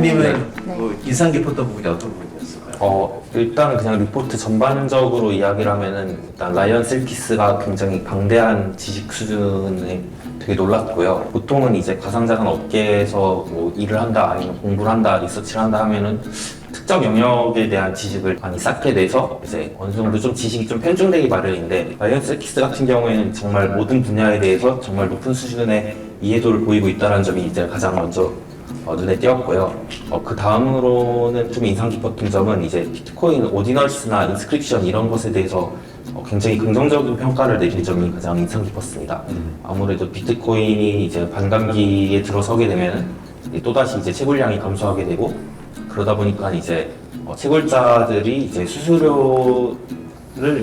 동현님은 네. 뭐 인상 깊었던 부분이 어떤 부분이었을까요? 어, 일단 그냥 리포트 전반적으로 이야기를 하면은 일단 라이언 셀키스가 굉장히 방대한 지식 수준에 되게 놀랐고요. 보통은 이제 가상자산 업계에서 뭐 일을 한다 아니면 공부를 한다 리서치를 한다 하면은 특정 영역에 대한 지식을 많이 쌓게 돼서 이제 어느 정도 좀 지식이 좀 편중되기 마련인데 라이언 셀키스 같은 경우에는 정말 모든 분야에 대해서 정말 높은 수준의 이해도를 보이고 있다는 점이 이제 가장 먼저 어, 눈에 띄었고요. 어, 그 다음으로는 좀 인상 깊었던 점은 이제 비트코인 오디널스나 인스크립션 이런 것에 대해서 어, 굉장히 긍정적인 평가를 내린 점이 가장 인상 깊었습니다. 아무래도 비트코인이 이제 반감기에 들어서게 되면 또다시 이제 채굴량이 감소하게 되고 그러다 보니까 이제 어, 채굴자들이 이제 수수료를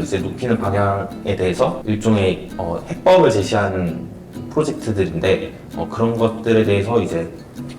이제 높이는 방향에 대해서 일종의 어, 해법을 제시하는 프로젝트들인데 어, 그런 것들에 대해서 이제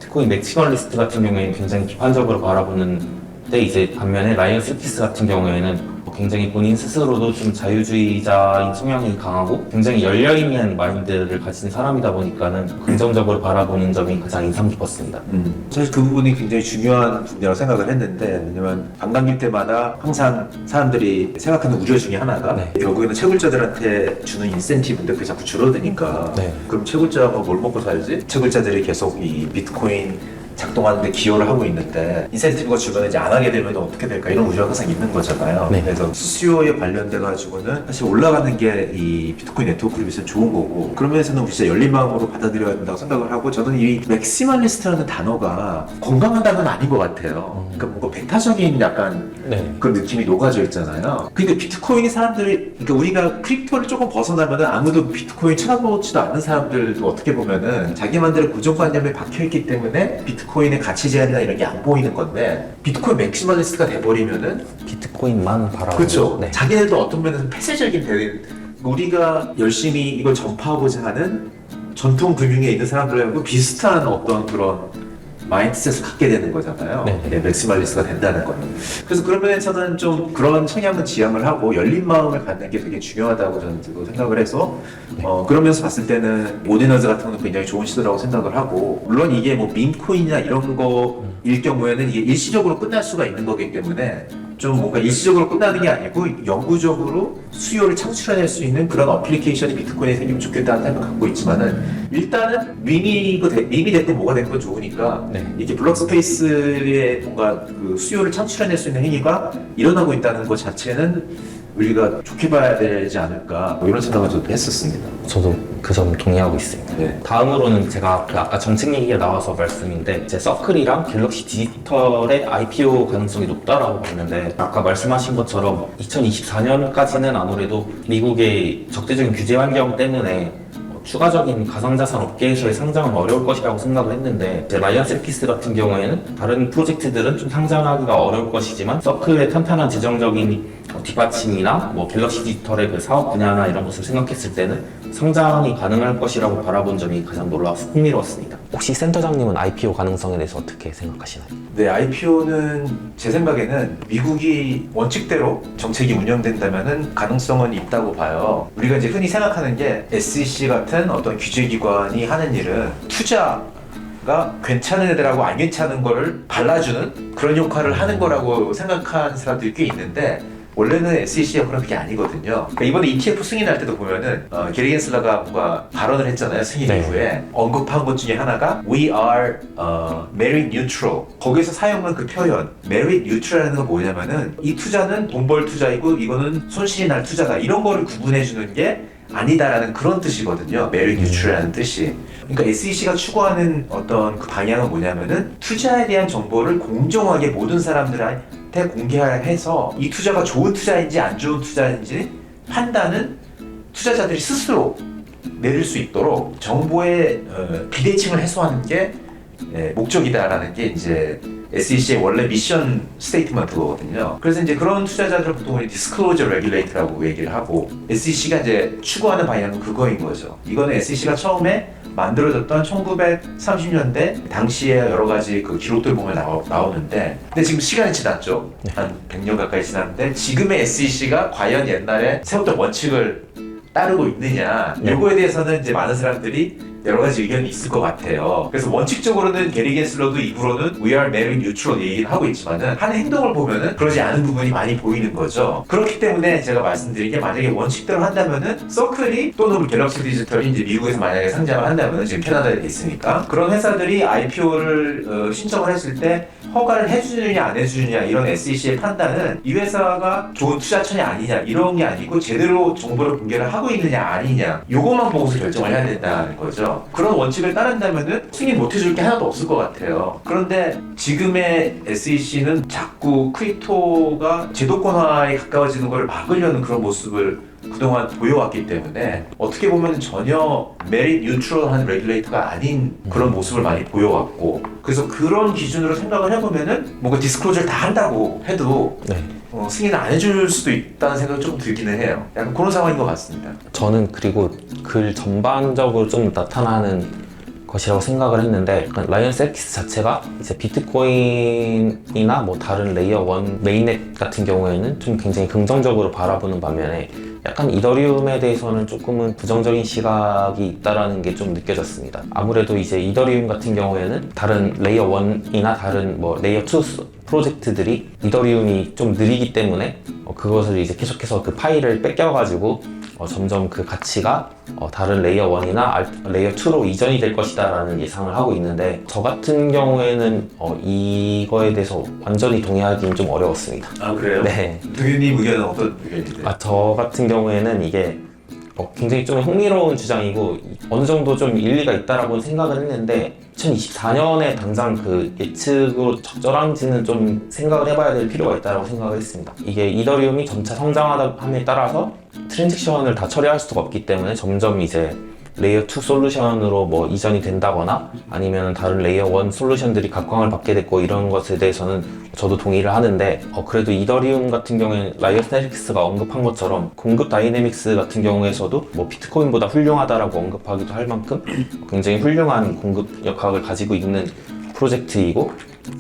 비트코인 맥시멀리스트 같은 경우에는 굉장히 비판적으로 바라보는데 이제 반면에 라이언 스피스 같은 경우에는 굉장히 본인 스스로도 좀 자유주의자인 성향이 강하고 굉장히 열려있는 마인드를 가진 사람이다 보니까는 긍정적으로 바라보는 점이 가장 인상 깊었습니다. 음, 사실 그 부분이 굉장히 중요한 부분이라고 생각을 했는데 왜냐면 반감기 때마다 항상 사람들이 생각하는 우려 중에 하나가 네. 결국에는 채굴자들한테 주는 인센티브인데 그게 자꾸 줄어드니까 네. 그럼 채굴자가 뭘 먹고 살지? 채굴자들이 계속 이 비트코인 작동하는데 기여를 하고 있는데 인센티브가 주변에 이제 안 하게 되면 어떻게 될까 이런 우려가 항상 있는 거잖아요. 네. 그래서 수요에 관련돼 가지고는 사실 올라가는 게 이 비트코인 네트워크를 위해서 좋은 거고 그런 면에서는 우리 진짜 열린 마음으로 받아들여야 된다고 생각을 하고 저는 이 맥시멀리스트라는 단어가 건강한 단어는 아닌 것 같아요. 그러니까 뭔가 배타적인 약간 네. 그런 느낌이 녹아져 있잖아요. 근데 비트코인이 사람들이, 그러니까 우리가 크립토를 조금 벗어나면은 아무도 비트코인 쳐다보지도 않는 사람들도 어떻게 보면은 자기만들의 고정관념에 박혀있기 때문에 비트코인의 가치 제한이나 이런 게 안 보이는 건데 비트코인 맥시멀리스트가 돼버리면은 비트코인만 바라보고 그렇죠. 네. 자기네도 어떤 면에서 폐쇄적인 대응. 우리가 열심히 이걸 전파하고자 하는 전통 금융에 있는 사람들하고 비슷한 어떤 그런 마인드셋을 갖게 되는 거잖아요. 네. 네, 맥시멀리스트가 된다는 거는. 그래서 그런 면에서는 좀 그런 성향은 지향을 하고 열린 마음을 갖는 게 되게 중요하다고 저는 또 생각을 해서 어, 그런 면에서 봤을 때는 오디너즈 같은 건 굉장히 좋은 시도라고 생각을 하고 물론 이게 뭐 밈코인이나 이런 거일 경우에는 이게 일시적으로 끝날 수가 있는 거기 때문에 좀 뭔가 일시적으로 끝나는 게 아니고 영구적으로 수요를 창출해낼 수 있는 그런 어플리케이션이 비트코인에 생기면 좋겠다는 생각 을 갖고 있지만은 일단은 밈이 되- 밈이 됐든 뭐가 됐든 좋으니까 네. 이게 블록 스페이스에 뭔가 그 수요를 창출해낼 수 있는 행위가 일어나고 있다는 것 자체는 우리가 좋게 봐야 되지 않을까 뭐 이런 생각을 저도 했었습니다. 저도 그 점 동의하고 있습니다. 네. 다음으로는 제가 그 아까 정책 얘기가 나와서 말씀인데 제 서클이랑 갤럭시 디지털의 IPO 가능성이 높다라고 봤는데 아까 말씀하신 것처럼 2024년까지는 아무래도 미국의 적대적인 규제 환경 때문에 어, 추가적인 가상자산 업계에서의 상장은 어려울 것이라고 생각을 했는데 이제 라이언 셀피스 같은 경우에는 다른 프로젝트들은 좀 상장하기가 어려울 것이지만 서클의 탄탄한 재정적인 어, 뒷받침이나 뭐 갤럭시 디지털의 그 사업 분야나 이런 것을 생각했을 때는 성장이 가능할 것이라고 바라본 점이 가장 놀라서 흥미로웠습니다. 혹시 센터장님은 IPO 가능성에 대해서 어떻게 생각하시나요? 네, IPO는 제 생각에는 미국이 원칙대로 정책이 운영된다면은 가능성은 있다고 봐요. 우리가 이제 흔히 생각하는 게 SEC 같은 어떤 규제기관이 하는 일은 투자 가 괜찮은 애들하고 안 괜찮은 거를 발라주는 그런 역할을 하는 거라고 생각하는 사람들이 꽤 있는데 원래는 SEC 역할은 그게 아니거든요. 그러니까 이번에 ETF 승인 할 때도 보면은 어, 게리 겐슬러가 뭔가 발언을 했잖아요. 승인 네. 이후에 언급한 것 중에 하나가 We are 어, merit neutral. 거기서 사용한 그 표현 merit neutral이라는 건 뭐냐면은 이 투자는 돈 벌 투자이고 이거는 손실이 날 투자다. 이런 거를 구분해 주는 게 아니다라는 그런 뜻이거든요. merit neutral이라는 뜻이. 그러니까 SEC가 추구하는 어떤 그 방향은 뭐냐면은 투자에 대한 정보를 공정하게 모든 사람들한 테 공개해서 이 투자가 좋은 투자인지 안 좋은 투자인지 판단은 투자자들이 스스로 내릴 수 있도록 정보의 어, 비대칭을 해소하는 게 예, 목적이다라는 게 이제 SEC의 원래 미션 스테이트먼트거든요. 그래서 이제 그런 투자자들 보통 디스클로저 레귤레이터라고 얘기를 하고 SEC가 이제 추구하는 방향은 그거인 거죠. 이거는 SEC가 처음에 만들어졌던 1930년대 당시에 여러 가지 그 기록들 보면 나오, 나오는데 근데 지금 시간이 지났죠. 한 100년 가까이 지났는데 지금의 SEC가 과연 옛날에 세웠던 원칙을 따르고 있느냐 네. 이거에 대해서는 이제 많은 사람들이 여러 가지 의견이 있을 것 같아요. 그래서 원칙적으로는 게리 겐슬러도 입으로는 We are married neutral 얘기를 하고 있지만은 하는 행동을 보면은 그러지 않은 부분이 많이 보이는 거죠. 그렇기 때문에 제가 말씀드린 게 만약에 원칙대로 한다면은 서클이 또는 갤럭시 디지털이 이제 미국에서 만약에 상장을 한다면은 지금 캐나다에 있으니까 그런 회사들이 IPO를 신청을 했을 때 허가를 해주느냐 안 해주느냐 이런 SEC의 판단은 이 회사가 좋은 투자처냐 아니냐 이런 게 아니고 제대로 정보를 공개를 하고 있느냐 아니냐 요것만 보고서 결정을 해야 된다는 거죠. 그런 원칙을 따른다면은 승인 못 해줄 게 하나도 없을 것 같아요. 그런데 지금의 SEC는 자꾸 크립토가 제도권화에 가까워지는 걸 막으려는 그런 모습을 그동안 보여왔기 때문에 어떻게 보면 전혀 메리 뉴트럴한 레귤레이터가 아닌 그런 모습을 많이 보여왔고 그래서 그런 기준으로 생각을 해보면은 뭔가 디스클로저를 다 한다고 해도 네. 어, 승인을 안 해줄 수도 있다는 생각이 좀 들기는 해요. 약간 그런 상황인 것 같습니다. 저는 그리고 글 전반적으로 좀 나타나는 것이라고 생각을 했는데 약간 라이언 셀키스 자체가 이제 비트코인이나 뭐 다른 레이어 1 메인넷 같은 경우에는 좀 굉장히 긍정적으로 바라보는 반면에 약간 이더리움에 대해서는 조금은 부정적인 시각이 있다라는 게 좀 느껴졌습니다. 아무래도 이제 이더리움 같은 경우에는 다른 레이어 1이나 다른 뭐 레이어 2 프로젝트들이 이더리움이 좀 느리기 때문에 어, 그것을 이제 계속해서 그 파일을 뺏겨가지고 어, 점점 그 가치가 어, 다른 레이어 1이나 알, 레이어 2로 이전이 될 것이다 라는 예상을 하고 있는데 저 같은 경우에는 어, 이거에 대해서 완전히 동의하기는 좀 어려웠습니다. 아 그래요? 네. 동현님 의견은 어떤 의견인데? 아, 저 같은 경우에는 이게 어, 굉장히 좀 흥미로운 주장이고 어느 정도 좀 일리가 있다라고 생각을 했는데 2024년에 당장 그 예측으로 적절한지는 좀 생각을 해봐야 될 필요가 있다고 생각을 했습니다. 이게 이더리움이 점차 성장함에 따라서 트랜잭션을 다 처리할 수가 없기 때문에 점점 이제 레이어 2 솔루션으로 뭐 이전이 된다거나 아니면 다른 레이어 1 솔루션들이 각광을 받게 됐고 이런 것에 대해서는 저도 동의를 하는데 어, 그래도 이더리움 같은 경우에 라이어 스타일릭스가 언급한 것처럼 공급 다이내믹스 같은 경우에서도 뭐 비트코인보다 훌륭하다라고 언급하기도 할 만큼 굉장히 훌륭한 공급 역학을 가지고 있는 프로젝트이고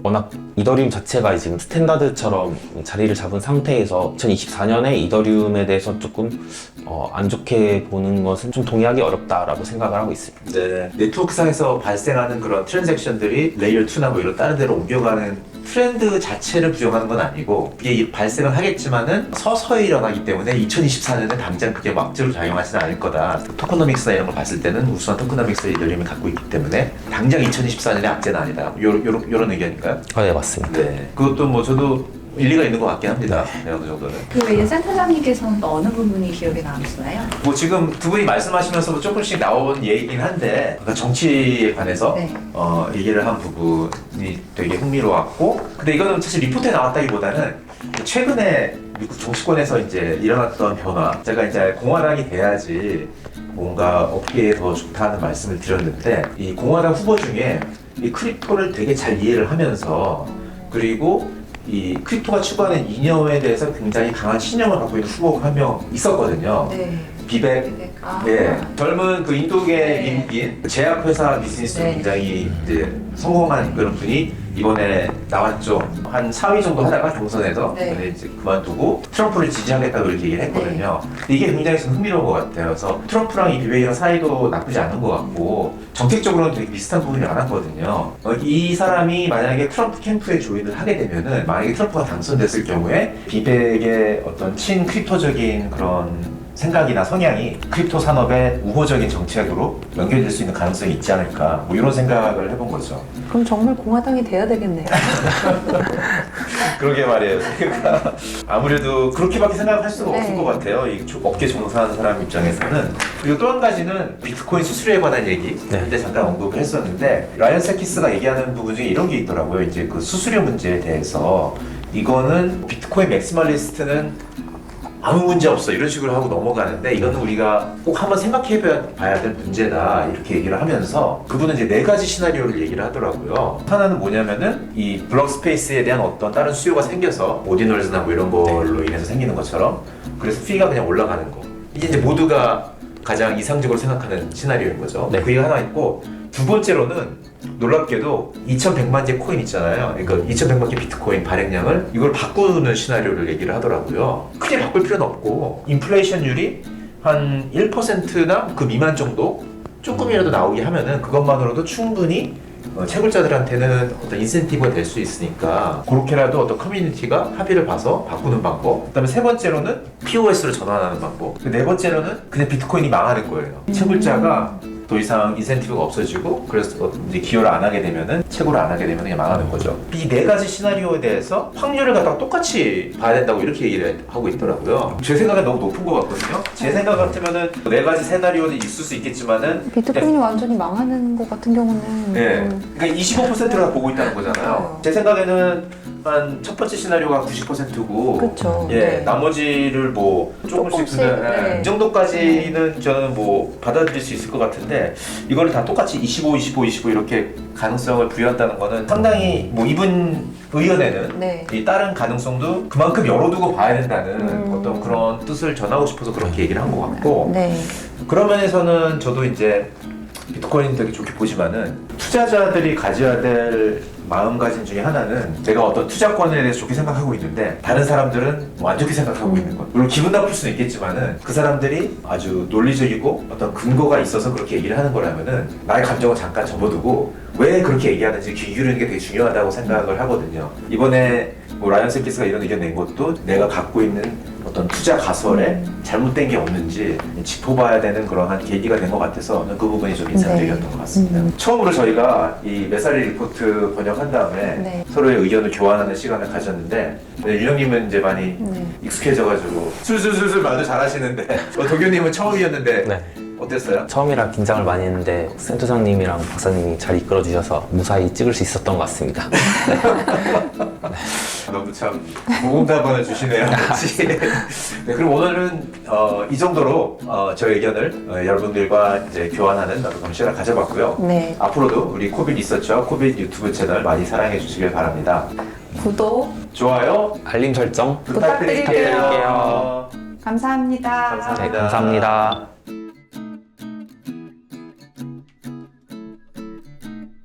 워낙 이더리움 자체가 지금 스탠다드처럼 자리를 잡은 상태에서 2024년에 이더리움에 대해서 조금 어, 안 좋게 보는 것은 좀 동의하기 어렵다라고 생각을 하고 있습니다. 네. 네트워크상에서 발생하는 그런 트랜잭션들이 레이어 2나 뭐 이런 다른 데로 옮겨가는 트렌드 자체를 부정하는 건 아니고 이게 발생은 하겠지만은 서서히 일어나기 때문에 2024년에 당장 그게 막지로 작용하지는 않을 거다. 토크노믹스나 이런 걸 봤을 때는 우수한 토크노믹스를 이더리움이 갖고 있기 때문에 당장 2024년에 악재는 아니다. 요런, 요런, 요런 의견인가요? 아, 네, 맞습니다. 네. 그것도 뭐 저도 일리가 있는 것 같긴 합니다. 네. 어느 정도는. 그 예센터장님께서는 또 어느 부분이 기억에 남으시나요? 뭐 지금 두 분이 말씀하시면서 조금씩 나온 얘기긴 한데 그러니까 정치에 관해서 네. 어, 얘기를 한 부분이 되게 흥미로웠고 근데 이거는 사실 리포트에 나왔다기보다는 최근에 미국 정치권에서 이제 일어났던 변화 제가 이제 공화당이 돼야지 뭔가 업계에 더 좋다는 말씀을 드렸는데 이 공화당 후보 중에 이 크립토를 되게 잘 이해를 하면서 그리고 이 크립토가 추구하는 이념에 대해서 굉장히 강한 신념을 갖고 있는 후보가 한 명 있었거든요. 네. 비백 네. 아. 예, 젊은 그 인도계 네. 미국인 제약회사 비즈니스로 네. 굉장히 이제 성공한 그런 분이 이번에 나왔죠. 한 4위 정도 하다가 경선에서 네. 근데 이제 그만두고 트럼프를 지지하겠다고 이렇게 얘기를 했거든요. 근데 이게 굉장히 좀 흥미로운 것 같아요. 그래서 트럼프랑 이 비백이랑 사이도 나쁘지 않은 것 같고 정책적으로는 되게 비슷한 부분이 많았거든요. 어, 이 사람이 만약에 트럼프 캠프에 조인을 하게 되면은 만약에 트럼프가 당선됐을 경우에 비백의 어떤 친 크립토적인 그런 생각이나 성향이 크립토 산업의 우호적인 정책으로 연결될 수 있는 가능성이 있지 않을까 뭐 이런 생각을 해본 거죠. 그럼 정말 공화당이 돼야 되겠네요. 그러게 말이에요. 그러니까 아무래도 그렇게밖에 생각할 수가 없을 네. 것 같아요. 이 조- 업계 종사하는 사람 입장에서는. 그리고 또 한 가지는 비트코인 수수료에 관한 얘기. 네. 그때 잠깐 언급을 했었는데 라이언 세키스가 얘기하는 부분 중에 이런 게 있더라고요. 이제 그 수수료 문제에 대해서 이거는 비트코인 맥시멀리스트는 아무 문제 없어 이런 식으로 하고 넘어가는데 이거는 우리가 꼭 한번 생각해 봐야 될 문제다 이렇게 얘기를 하면서 그분은 이제 네 가지 시나리오를 얘기를 하더라고요. 하나는 뭐냐면은 이 블록 스페이스에 대한 어떤 다른 수요가 생겨서 오디널즈나 뭐 이런 걸로 인해서 생기는 것처럼 그래서 피가 그냥 올라가는 거. 이게 이제 모두가 가장 이상적으로 생각하는 시나리오인 거죠. 네. 그게 하나 있고 두 번째로는 놀랍게도 2,100만 개 코인 있잖아요. 그러니까 2,100만 개 비트코인 발행량을 이걸 바꾸는 시나리오를 얘기를 하더라고요. 크게 바꿀 필요는 없고 인플레이션율이 한 1%나 그 미만 정도 조금이라도 나오게 하면은 그것만으로도 충분히 어, 채굴자들한테는 어떤 인센티브가 될 수 있으니까 그렇게라도 어떤 커뮤니티가 합의를 봐서 바꾸는 방법 그다음에 세 번째로는 POS로 전환하는 방법 그네 번째로는 그냥 비트코인이 망하는 거예요 채굴자가 더 이상 인센티브가 없어지고 그래서 어, 이제 기여를 안 하게 되면은 채굴을 안 하게 되면 그냥 망하는 거죠 이 네 가지 시나리오에 대해서 확률을 갖다가 똑같이 봐야 된다고 이렇게 얘기를 하고 있더라고요 제 생각에 너무 높은 것 같거든요 제 생각 같으면은 네 가지 시나리오는 있을 수 있겠지만은 비트코인이 완전히 망하는 것 같은 경우는 네. 음, 그러니까 25%를 보고 있다는 거잖아요. 제 생각에는 한 첫 번째 시나리오가 90%고 그쵸. 예, 네. 나머지를 뭐 조금씩, 조금씩, 그냥, 예, 네. 이 정도까지는 저는 뭐 받아들일 수 있을 것 같은데 이거를 다 똑같이 25, 25, 25 이렇게 가능성을 부여한다는 거는 상당히 뭐 이분 의원에는 네. 이 다른 가능성도 그만큼 열어두고 봐야 된다는 음. 어떤 그런 뜻을 전하고 싶어서 그렇게 얘기를 한 것 같고 네. 그런 면에서는 저도 이제 비트코인 되게 좋게 보지만은 투자자들이 가져야 될 마음가짐 중에 하나는 내가 어떤 투자권에 대해서 좋게 생각하고 있는데 다른 사람들은 뭐 안 좋게 생각하고 있는 것. 물론 기분 나쁠 수는 있겠지만은 그 사람들이 아주 논리적이고 어떤 근거가 있어서 그렇게 얘기를 하는 거라면은 나의 감정을 잠깐 접어두고 왜 그렇게 얘기하는지 귀 기울이는 게 되게 중요하다고 생각을 하거든요. 이번에 뭐 라이언 셀키스가 이런 의견 낸 것도 내가 갖고 있는 어떤 투자 가설에 잘못된 게 없는지 짚어봐야 되는 그러한 계기가 된 것 같아서 그 부분이 좀 인상적이었던 것 같습니다. 음. 처음으로 저희가 이 메사리 리포트 번역한 다음에 네. 서로의 의견을 교환하는 시간을 가졌는데 네, 윤영님은 이제 많이 네. 익숙해져가지고 술술술술 말도 잘하시는데 어, 도교님은 처음이었는데 네. 어땠어요? 처음이라 긴장을 많이 했는데 센터장님이랑 박사님이 잘 이끌어 주셔서 무사히 찍을 수 있었던 것 같습니다. 너무 참 모공답안을 주시네요. 네, 그럼 오늘은 어, 이 정도로 어, 저의 의견을 어, 여러분들과 이제 교환하는 그런 시간을 가져봤고요. 네. 앞으로도 우리 코빗 리서처 코빗 유튜브 채널 많이 사랑해 주시길 바랍니다. 구독 좋아요 알림 설정 부탁드릴게요. 감사합니다. 감사합니다. 네, 감사합니다.